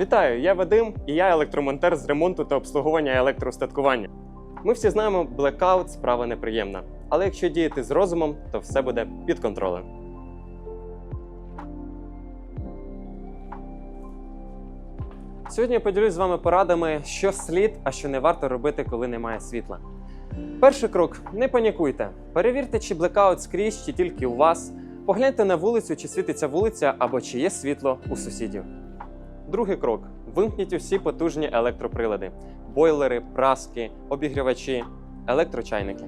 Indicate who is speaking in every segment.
Speaker 1: Вітаю, я Вадим і я електромонтер з ремонту та обслуговування електроустаткування. Ми всі знаємо, блекаут справа неприємна. Але якщо діяти з розумом, то все буде під контролем. Сьогодні я поділюсь з вами порадами, що слід, а що не варто робити, коли немає світла. Перший крок: не панікуйте. Перевірте, чи блекаут скрізь, чи тільки у вас. Погляньте на вулицю, чи світиться вулиця або чи є світло у сусідів. Другий крок: вимкніть усі потужні електроприлади: бойлери, праски, обігрівачі, електрочайники.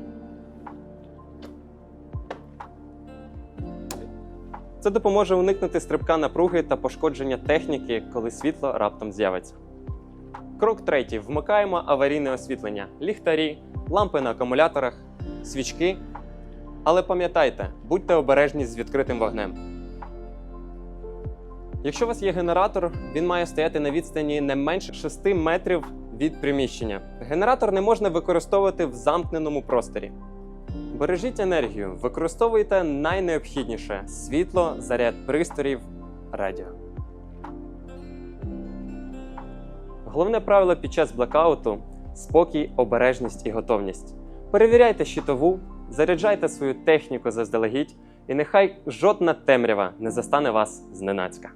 Speaker 1: Це допоможе уникнути стрибка напруги та пошкодження техніки, коли світло раптом з'явиться. Крок третій: вмикаємо аварійне освітлення: ліхтарі, лампи на акумуляторах, свічки. Але пам'ятайте, будьте обережні з відкритим вогнем. Якщо у вас є генератор, він має стояти на відстані не менше 6 метрів від приміщення. Генератор не можна використовувати в замкненому просторі. Бережіть енергію, використовуйте найнеобхідніше світло, заряд пристроїв, радіо. Головне правило під час блекауту спокій, обережність і готовність. Перевіряйте щитову, заряджайте свою техніку заздалегідь, і нехай жодна темрява не застане вас зненацька.